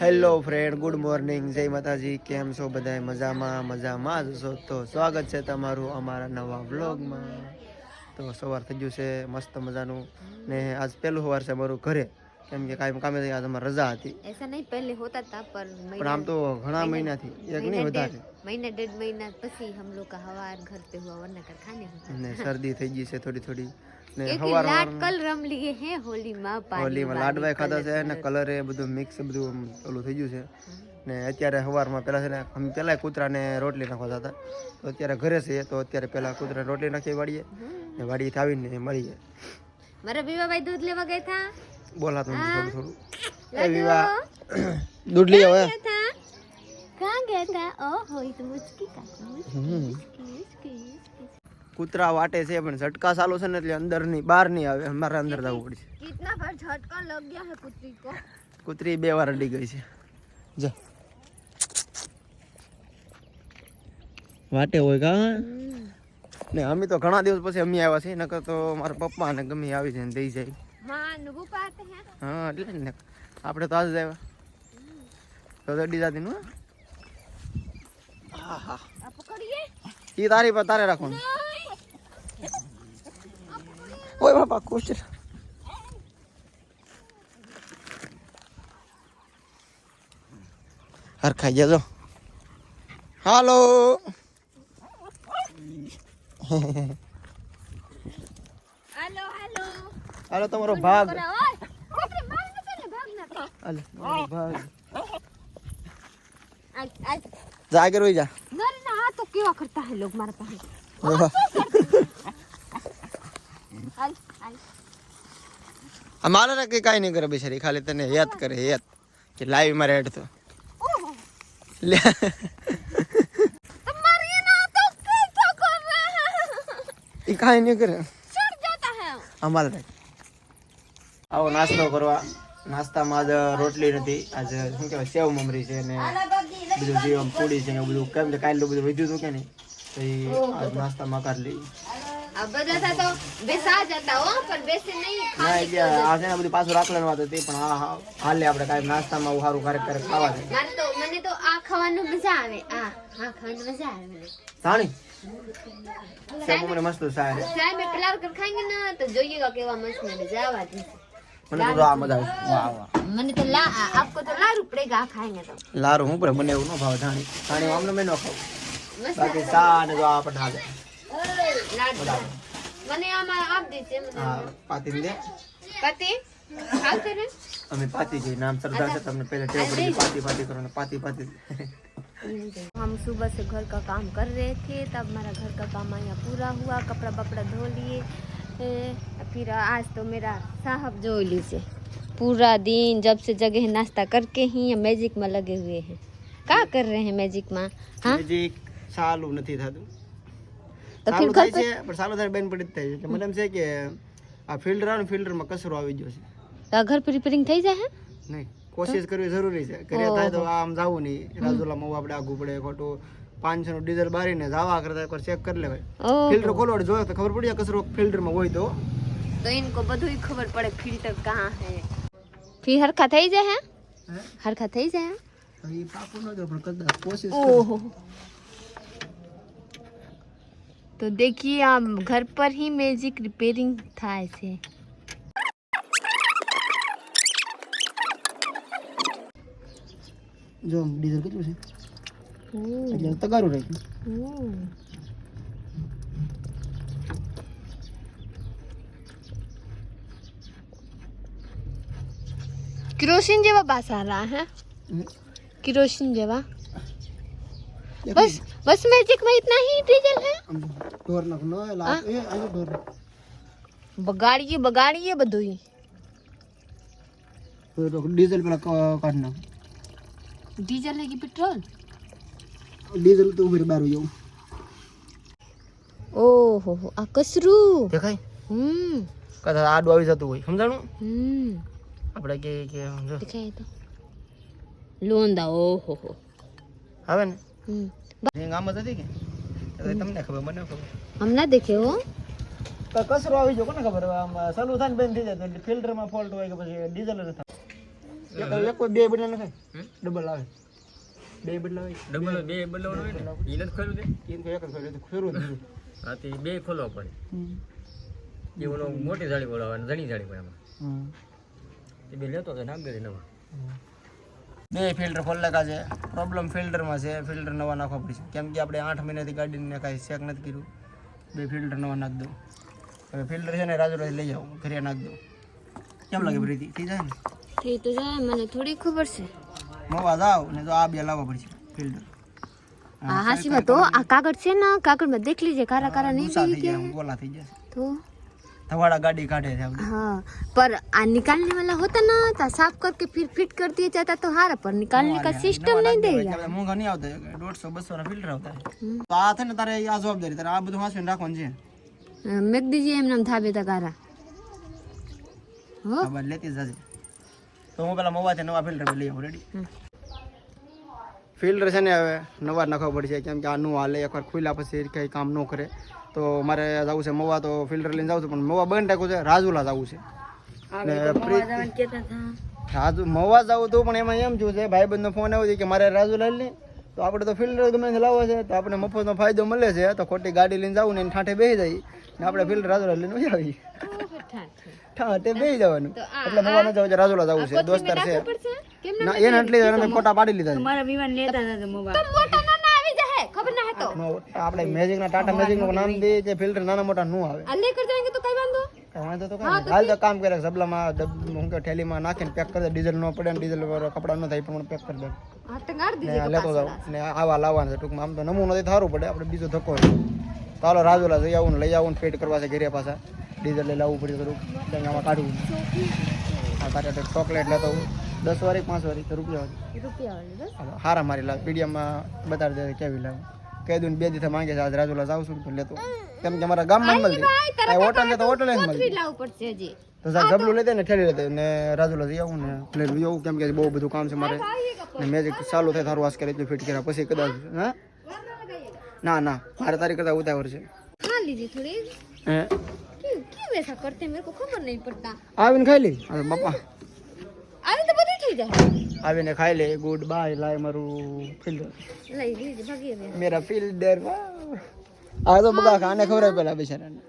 Hello friend good morning જય માતાજી. કેમ છો બધા મજામાં? મજામાં જ છો તો સ્વાગત છે તમારું અમારા નવા વ્લોગમાં. તો સવાર થઈ ગયું છે. મસ્ત મજાનું. ને આજ પહેલું સવાર છે અમારું ઘરે. કેમ કે કાંઈ કામે આજ અમારે રજા હતી. પણ આમ તો ઘણા મહિનાથી એક નહીં વધારે. મહિના ડેઢ મહિના પછી હમ લોકો હવાર ઘર પે હુઆ વરના કર ને શરદી થઈ ગઈ છે થોડી થોડી. ને क्योंकि સવાર लाड कल रम लिए हैं होली माँ पानी હોલીમાં લાડવાય ખાધા છે ને કલર એ બધું મિક્સ બધું આમ ઓલું થઈ ગયું છે ને અત્યારે સવારમાં પહેલાં છે ને અમે પહેલાં કૂતરાને રોટલી નાખવા હતા તો અત્યારે ઘરે છે તો અત્યારે પહેલાં કૂતરાને રોટલી નાખી વાળીએ ને વાડીથી આવીને મળીએ મારા વિવા ભાઈ दूध लेवा गए था બોલાતું નથી થોડું થોડું એ लाडू વિવા દૂધ લઈ આવે गया था कहाँ गया था ओहो ये तो मुस्की का मुस्की હમ. કૂતરા વાટે છે પણ ઝટકા ચાલુ છે ને એટલે અંદરની બહાર નહીં આવે. અમારે અંદર જવું પડશે. છે કૂતરી બે વાર અડી ગઈ છે. જો. વાટે હોય કા ને અમે તો ઘણા દિવસ પછી અમે આવ્યા છે નકર તો મારા પપ્પા ને ગમે આવી છે દઈ જાય. હા એટલે ને. આપણે તો આજ જ આવ્યા. તો અડી જાતી નું હા. હા એ તારી પર તારે રાખવાનું. Ой, баба, кучер. હરખાઈ જજો હાલો હાલો હાલો હાલો તમારો ભાગ જાગર હોય જા ના તો કેવા કરતા હે લોગ મારા પાસે આ મારા કે કાંઈ નહીં કરે બિચારી, ખાલી તને યાદ કરે, યાદ. કે લાઈવમાં રેડ તો એ કાંઈ નહીં કરે. અમારા આવો નાસ્તો કરવા. નાસ્તામાં આજ રોટલી નથી, આજે શું કહેવાય, સેવ મમરી છે ને બધું જેવું પૂડી છે ને બધું. કેમ કે કાલે બધું વધ્યું હતું કે નહીં પછી એ આજ નાસ્તામાં કાઢ લઈએ બધું પાછું રાખવાનું લારું હું પણ મને એવું ન ભાવે બાકી સા ને જો આપણને હાલે મને આમાં આપ દીજે મને હા પાતી દે પતિ ખાવતે ને અમે પાતી જઈ નામ સરદાર છે તમને પહેલે ટેવ પડી ગઈ પાતી પાતી કરવાનું પાતી પાતી हम सुबह से घर का काम कर रहे थे तब हमारा घर का काम यहाँ पूरा हुआ कपड़ा बपड़ा धो लिए ए, फिर आज तो मेरा साहब जो लीजिए पूरा दिन जब से जगह नाश्ता करके ही ये मैजिक में लगे हुए हैं क्या कर रहे हैं मैजिक में हाँ હજી ચાલુ નથી થતું તકલીફ થાય છે પણ સારું થાય બેન પડી થાય છે. મને એમ છે કે આ ફિલ્ટર આવે ફિલ્ટરમાં કચરો આવી ગયો છે. તો ઘર રિપેરિંગ થઈ જાય નહીં કોશિશ કરવી જરૂરી છે. કર્યા થાય તો આમ જવું નહીં. રાજુલામાં આપણે આગું પડે ખોટું. પાંચસો નું ડીઝલ બારીને જવા કરતા એકવાર ચેક કરી લેવાય. ફિલ્ટર ખોલો જોયો તો ખબર પડી જાય ફિલ્ટરમાં હોય તો. તો ઇનકો બધું ખબર પડે ફિલ્ટર કાં હે. ફી હરખા થઈ જાય હે? હરખા થઈ જાય એ પાકું ન જો પણ કદાચ કોશિશ ઓહો. तो देखिए आप घर पर ही मैजिक रिपेयरिंग થાય છે જો ડીઝલ કેટલું છે એટલે તગારું રાખ્યું કેરોસીન જેવા બાસારા હે કેરોસીન જેવા બસ બસ मैजिक में इतना ही डीजल है ઢોર નાખનો લા એ આનો ઢોર. બગાડીએ બગાડીએ બધું ડીઝલ પેલા કાઢ નાખ. Diesel લેગી petrol? ડીઝલ તો ઉભેર બારું જવું ઓહો હો આ કસરું દેખાય? હમ. કદા આડું આવી જતું હોય સમજાણું? હમ. આપણે કે કે સમજો. દેખાય તો. લોંદા ઓહો હો. આવે ને? હમ. ગામ જ હતી કે? તમને ખબર મને ખબર. હમણાં દેખ્યો તો કસરો આવી જો કોને ખબર? આમ ચાલુ થાય ને બંધ થઈ જાય એટલે ફિલ્ટરમાં ફોલ્ટ હોય કે પછી ડીઝલ જ થાય. એક બે બદલા ન થાય ડબલ આવે. બે બદલા હોય ડબલ બે બદલાવાનું હોય ને? ઈ નથી ખોલ્યું ઈ તો એક જ ખોલ્યું ખોરું દીધું હા તે બે ખોલવા પડે. એવું મોટી જાળી બોલાવે અને જાળી પણ એમાં. હમ. એ બે લેતો હતો નામ બે નવા. બે ફિલ્ટર ખોલલેકા છે પ્રોબ્લેમ ફિલ્ટરમાં છે ફિલ્ટર નવા નાખવા પડશે. કેમ કે આપણે આઠ મહિનાથી ગાડીને કાંઈ ચેક નથી કર્યું. બે ફિલ્ટર નવા નાખી દઉં. હવે ફિલ્ટર છે ને રાજુ લઈ આવું ઘરે નાખી દઉં. કેમ લાગે પ્રીતિ? થઈ જાય ને? થઈ તો જાય મને થોડી ખબર છે. મોવા જાવ ને તો આ બે લાવવા પડશે ફિલ્ટર હા હાસીમાં તો આ કાગળ છે ને કાગળમાં દેખ લીજે કારા કારા નહીં થઈ ગયા ગોલા થઈ જશે તો? ધવાડા ગાડી કાઢે છે આપણે हाँ पर आ, निकालने वाला होता ना तो साफ करके फिर फिट कर दिया जाता तो हारा पर निकालने का सिस्टम नहीं देगा એટલે મોંઘા નહીં આવતા દોઢસો બસો ના ફિલ્ટર આવતા હમ. તો આ છે ને તારે આ જવાબદારી તારે આ બધું હાંસવીને રાખવાનું છે अ, मेक दीजिए एम नाम था बेटा कारा हो આ બાદ લેતી જ જશે તો હું પેલા મોવાથી નવા ફિલ્ટર લઈ આવું રેડી હમ. ફિલ્ટર છે ને હવે નવા જ નાખવા પડશે કેમ કે આનું હાલે એકવાર ખુલ્યા પછી કંઈ કામ ન કરે તો મારે જવું છે મવા તો ફિલ્ટર લઈને જવું છે પણ મવા બંધ રાખ્યું છે રાજુલા જવું છે. રાજુ મવા જવું હતું પણ એમાં એમ થયું છે ભાઈબંધનો ફોન આવ્યો કે મારે રાજુલા લઈ તો આપણે તો ફિલ્ટર ગમે લાવો છે તો આપણે મફતનો ફાયદો મળે છે તો ખોટી ગાડી લઈને જવું ને એને ઠાઠે બેસી જાય. ને આપણે ફિલ્ટર રાજુલા લઈને મજા આવી. ઠાઠે બેસી જવાનું. એટલે મવા ન જવું છે રાજુલા જવું છે દોસ્તર છે. ના એને એટલી ફોટા પાડી લીધા મારા વિમાન લેતા હતા મવા. ખબર ના હતો. આપણે મેજિક ના ટાટા મેજિકનું નામ દે જે ફિલ્ટર નાના મોટા નું આવે. અલે કરી દેંગે તો કઈ વાંધો? વાંધો તો કઈ હાલ તો કામ કરે સબલામાં હું કે થેલીમાં નાખીને પેક કરી દે ડીઝલ નો પડે ને ડીઝલ વાળો કપડા નો થાય પણ પેક કરી દે. હા તો ગાડ દીજે લેતો જાવ ને આવા લાવવાનું છે ટૂંકમાં. આમ તો નમૂનો નથી થારું પડે. આપણે બીજો ધક્કો તાલો રાજોલા જઈ આવું ને લઈ આવું ને ફિટ કરવા છે ઘરે પાછા. ડીઝલ લઈ લાવવું પડ્યું થોડું આમાં કાઢવું. આ કાઢે ચોકલેટ લેતો હું. દસ વાળી પાંચ વાર તો રૂપિયા વાળી હારા મારી લાવ પીડીએમમાં બતાવી દે કેવી લાગે. કહી દઉં બે દિવસ માંગે છે આજ રાજુલા જાઉં છું લેતો. કેમ કે અમારા ગામમાં મળતી. આ હોટલ છે તો હોટલ જ મળતી. તો સાહેબ જબલું લેતે ને ઠેલી લેતે ને રાજુલા જઈ આવું ને એટલે એવું કેમ કે બહુ બધું કામ છે મારે. ને મેજિક ચાલુ થાય તારું વાસ કરે એટલું ફિટ કર્યા પછી કદાચ હા? ના ના મારે તારી કરતા ઉતાવળ છે. હે? આવીને ખાઈ લી. બાપા. આવે તો બધું થઈ જાય આવીને ખાઈ લે ગુડ બાય લાય મારું ફિલ્ડર લઈ લીજ ભાગી રે મેરા ફિલ્ડર આ તો બગા ખાને ખવરે પેલા બિચારાને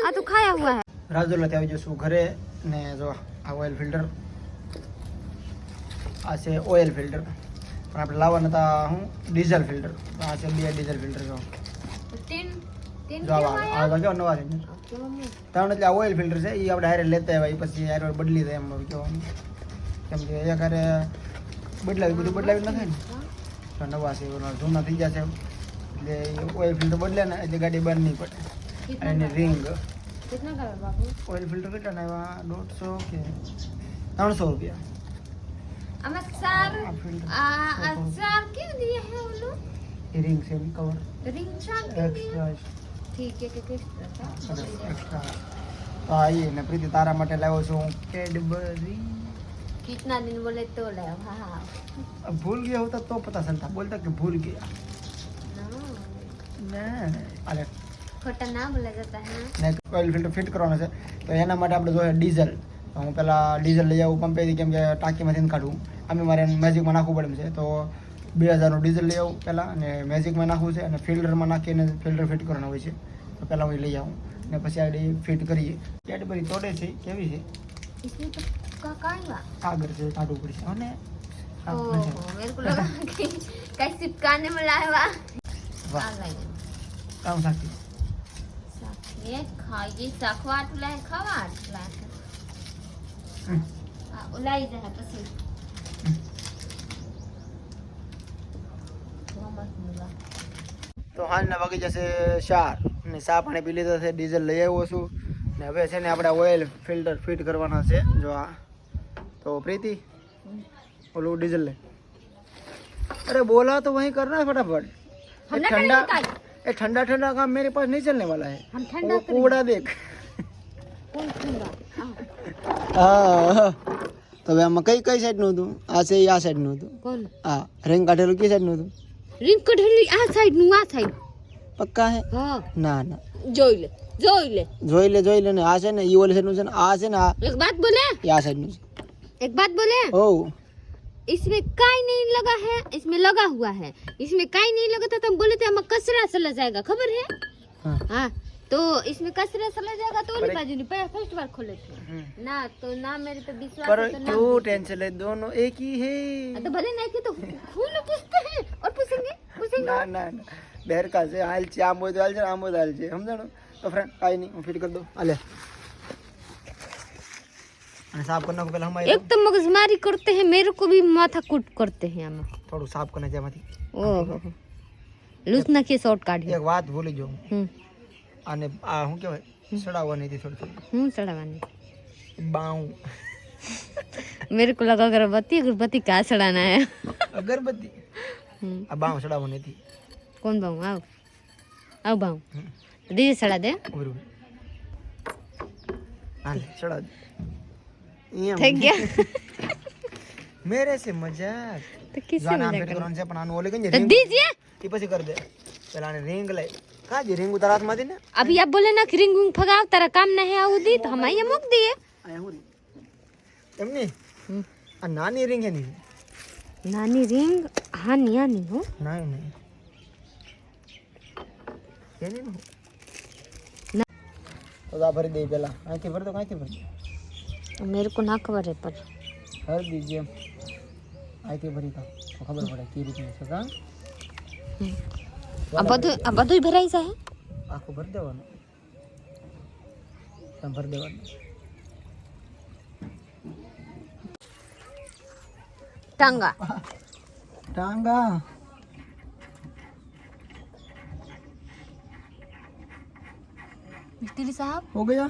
આ તો ખાયા હુઆ હે રાજુલાથી આવી જશું ઘરે ને જો આ ઓઇલ ફિલ્ટર આ છે ઓઇલ ફિલ્ટર પણ આપણે લાવવાના હતા હું ડીઝલ ફિલ્ટર આ છે બે ડીઝલ ફિલ્ટર જો તીન ત્રણ એટલે ઓઇલ ફિલ્ટર છે એ આપણે હારે લેતા આવ્યા પછી હારે બદલી થાય એમ કહેવાનું કેમ કે અહીંયા ઘરે બદલાવી બધું બદલાવી નથી ને. તો નવા છે જૂના થઈ જશે એટલે ઓઇલ ફિલ્ટર બદલે ને એટલે ગાડી બંધ નહીં પડે. અને એની રિંગ ઓઇલ ફિલ્ટર કેટલા ના આવ્યા દોઢસો કે ત્રણસો રૂપિયા. આમાં સાર તો આવીએ ને પ્રીતિ તારા માટે લાવ્યો છું કેડબરી. कितना दिन बोले तो ले हाँ हाँ अब भूल गया होता तो पता चलता बोलता कि भूल गया ના અરે खोटा ना बोला जाता है ને ઓઇલ ફિલ્ટર ફિટ કરવાનો છે તો એના માટે આપણે જોઈએ ડીઝલ તો હું પહેલાં ડીઝલ લઈ આવું પંપેથી કેમ કે ટાંકીમાંથી નથી કાઢવું અમે મારે મેજિકમાં નાખવું પડે એમ છે તો બે હજારનું ડીઝલ લઈ આવું પહેલાં અને મેજિકમાં નાખવું છે અને ફિલ્ટરમાં નાખીને ફિલ્ટર ફિટ કરવાનું હોય છે તો પહેલાં હું એ લઈ આવું ને પછી આ ફિટ કરીએ કેડબરી તોડે છે કેવી છે इसमें तो का कांगा કાગળ છે કાઢવું પડશે અને કઈ સિપકાને મળાવા તો હાલના વાગી જશે ચાર ને ચા પાણી પી લીધા છે ડીઝલ લઈ આવ્યો છું ને હવે છે ને આપણે ઓઇલ ફિલ્ટર ફિટ કરવાના છે જો આ તો પ્રીતિ ઓલું ડીઝલ લે अरे बोला तो वही करना है फटाफट ये ठंडा ये ठंडा ठंडा काम मेरे पास नहीं चलने वाला है हम वो कूड़ा देख કોણ ઠંડા હા તો હવે આમાં કઈ કઈ સાઈડનું હતું આ છે ઈ આ સાઈડનું હતું કોણ આ રેંગ કાઢેલું કઈ સાઈડનું હતું રીંગ કઢેલી આ સાઈડ નું આ સાઈડ પક્કા હે હા ના ના જોઈ લે જોઈ લે જોઈ લે જોઈ લે ને આ છે ને ઈ ઓલી સાઈડનું છે ને આ છે ને આ એક બાત બોલે ઈ આ સાઈડનું છે एक बात बोले? ओ इसमें काई नहीं लगा है? इसमें लगा हुआ है। इसमें काई नहीं लगा था तो हम बोले थे हमें कसरा सला जाएगा खबर है? हाँ, हाँ तो इसमें कसरा सला जाएगा तो बाजू नहीं फ़र्स्ट बार खोले थे। हम्म। ना तो ना मेरे पे विश्वास तो टेंशन ले दोनों एक ही है। तो भले ना तो खून पूछते हैं और पूछेंगे पूछेंगे। ना ना, ना। का से हाल छे आमो दाल छे आमो दाल हम जानो। तो फ्रेंड आई नहीं फिर कर दो। अले હું ફિટ કરી દઉં હાલે અને સાફ કરી નાખું પેલા હમાય एक तो मगजमारी करते हैं मेरे को भी माथा कूट करते हैं हम થોડું સાફ કરી નાખે એમાંથી ओहो लूज ना के शॉर्ट काढ़िए એક વાત ભૂલી જાઉં हम्म અને આ શું કહેવાય સડાવવાની હતી થોડી થોડી हम्म सड़ावानी બાઉ मेरे को लगा अगरबत्ती अगरबत्ती कहाँ सड़ाना है અગરબત્તી हम्म, આ બાઉ સડાવવાની હતી कौन बाऊ आओ आओ बाऊ दीदी सड़ा दे ઉભી રહો. હાલે સડાવ દે. એમ. थक गया મેરે સે મજાક तो किससे જો આને આમ मजा ફિટ करो કરવાનું છે પણ આનું ઓલી કઈ तो રિંગ दीजिए એ પછી કરી દે પેલા આને રિંગ લઈ કા જે રિંગ ઉતાર હાથમાંથી ને अभी आप बोले ना कि रिंग उंग फगाओ तेरा काम नहीं है दी तो हम आइए मुक दिए અહીંયા હું એમ નહીં हम्म, આ નાની રિંગ એની नानी रिंग हाँ निया नहीं हो નાની નહીં એની નું ના. તો આ ભરી દઈ પેલા અહીંથી ભરી દો કાંઈથી ભરી मेरे को ना खबर है पर ભરી દીજે એમ અહીંથી ભરી દો તો ખબર પડે કેવી રીતની છે કા अब बधु अब बधु भराई सा है આખું ભરી દેવાનું આમ ભરી દેવાનું टांगा ટાંગા मिस्त्री साहब હો ગયા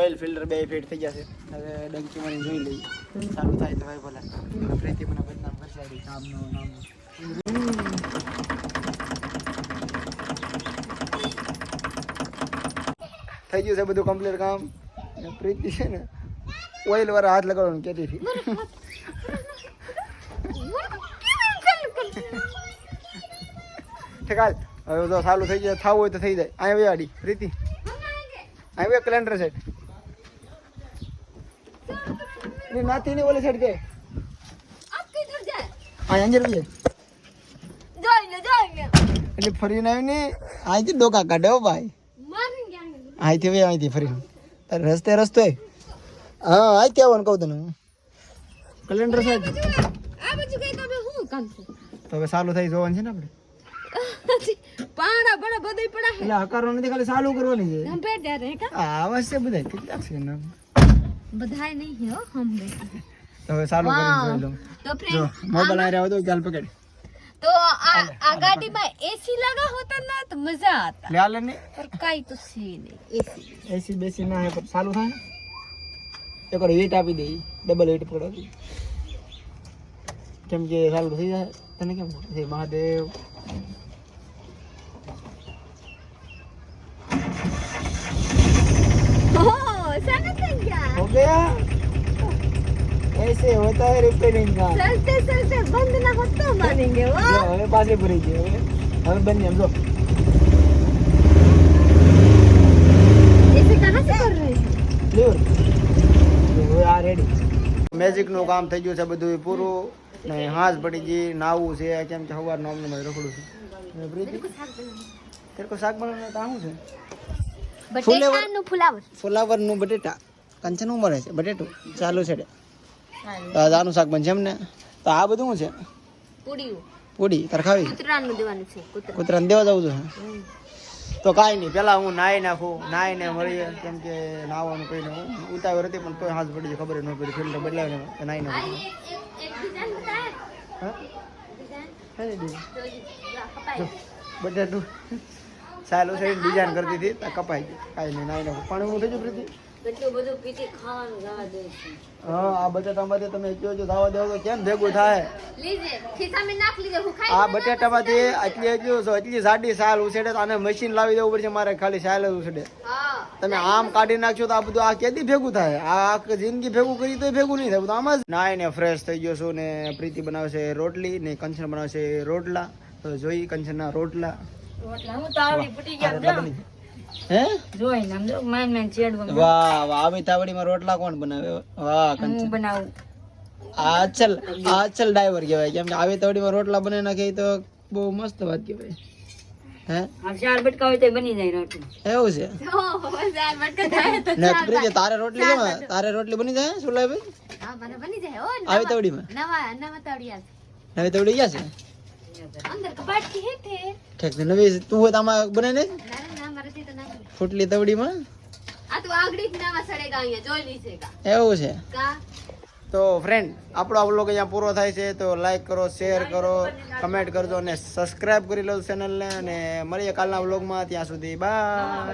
ઓઇલ ફિલ્ટર બે ફીટ થઈ જશે. હવે ડંકી મને જોઈ લઈએ. સારું થાય તો ભાઈ ભલા. પ્રીતિ મને બદનામ કરશે આ રીતે. આમનો થઈ ગયું છે બધું કમ્પ્લીટ કામ. પ્રીતિ છે ને ઓઇલ વાળા હાથ લગાડવાનું કહેતી હતી. ઠીક હવે તો ચાલુ થઈ જાય. થવું હોય તો થઈ જાય. અહીંયા વેવાડી પ્રીતિ. અહીંયા કેલેન્ડર સેટ ની નાથી ની ઓલી સાઈડ કે आप किधर जाए અહીંયા અંજર વઈ જાય जाएंगे जाएंगे એટલે ફરીને આવી ને અહીંથી ડોકા કાઢે હો ભાઈ मारेंगे आगे અહીંથી વે અહીંથી ફરીને તારે રસ્તે રસ્તો હે હા અહીંથી આવવાનું કહું તને કેલેન્ડર સેટ આ બાજુ ગઈ તો હવે હું કામ છે તો હવે ચાલુ થઈ જોવાનું છે ને આપણે પાણા બડા બધું પડા એટલે હકારો નથી ખાલી ચાલુ કરવાની છે हम बैठ जा रहे हैं का આ આવશ્ય બધા કેટલા છે ને બધાય નહીં હો હમ બેટી હવે કરી જોઈ લો. તો ફ્રેન્ડ મોબાઈલ આ રહ્યો તો ગાલ પકડ. તો આ આ ગાડીમાં એસી લગા હોતા ના તો મજા આતા લે લે ને. પર કાઈ તો સી નહીં એસી એસી બેસી ના હે પર ચાલુ થાય એક વાર વેટ આપી દે ડબલ વેટ પકડો કેમ કે ચાલુ થઈ જાય તને કેમ? હે મહાદેવ. क्या हो गया ऐसे होता है रिपेयरिंग का चलते चलते बंद ना हो तो मानेंगे જો वाह હવે પાછી ભરી ગઈ હવે હવે બંને એમ જો ऐसे कहाँ से कर रहे हैं લીવર હવે આ રેડી મેજિકનું કામ થઈ ગયું છે બધું પૂરું ને હાથ પડી ગઈ નાવું છે કેમ કે સવારનું અમને મારે રખડું છે ને પ્રીતિ તેરે કો શાક બનાવવાનું તો શું છે बटेटा નું ફુલાવર ફુલાવરનું બટેટા કંચનું મળે છે બટેટું. ચાલુ છે આનું શાક બનશે એમ ને તો આ બધું શું છે? પૂડી તારે ખાવી કૂતરાનું. દેવા જવું છે? તો કાંઈ નહીં પહેલાં હું નાહી નાખું નાહીને મળીએ કેમ કે નાહવાનું કહીને હું ઉતાવળ હતી પણ તોય હાથ પડી ખબર ન પડી ફિલ્ટર બદલાવીને નાહી નાખું. બટેટું. ચાલુ છે ડિઝાઇન કરતી હતી કપાઈ ગઈ કાંઈ નહીં નાહી નાખું. પાણી હું થઈ ગયું પ્રીતિ? કેટલું બધું પીતી ખાવાનું જવા દે છે. હા આ બટેટામાંથી તમે કહો છો દાવા દેવો તો કેમ ભેગું થાય? લીજે ખિસ્સામાં નાખ લીજે હું ખાઈ આ બટેટામાંથી આટલી છો એટલી જાડી સાલ ઉછેડે તો આને મશીન લાવી દેવું પડશે મારે ખાલી સાલ જ ઉછેડે. તમે આમ કાઢી નાખશો તો આ બધું આ કેદી ભેગું થાય? આ આખી જિંદગી ભેગું કરી તો ભેગું નહીં થાય. બધું આમ જ નાય ને ફ્રેશ થઈ ગયો છું ને પ્રીતિ બનાવશે રોટલી ને કંચન બનાવશે રોટલા. તો જોઈ કંચનના રોટલા. રોટલા હું તાવડી ફૂટી આ રોટલા બની ગયા. તારે રોટલી તારે રોટલી બની જાય સુલાઈ ભાઈ હા મને આવી નવી તાવડી ગયા છે? તું હોય તો બને ને ફૂટલી તવડીમાં? એવું છે? તો ફ્રેન્ડ આપણો આ વ્લોગ અહીંયા પૂરો થાય છે તો લાઈક કરો શેર કરો કમેન્ટ કરજો અને સબસ્ક્રાઈબ કરી લો ચેનલને અને મળીએ કાલના વ્લોગમાં ત્યાં સુધી બાય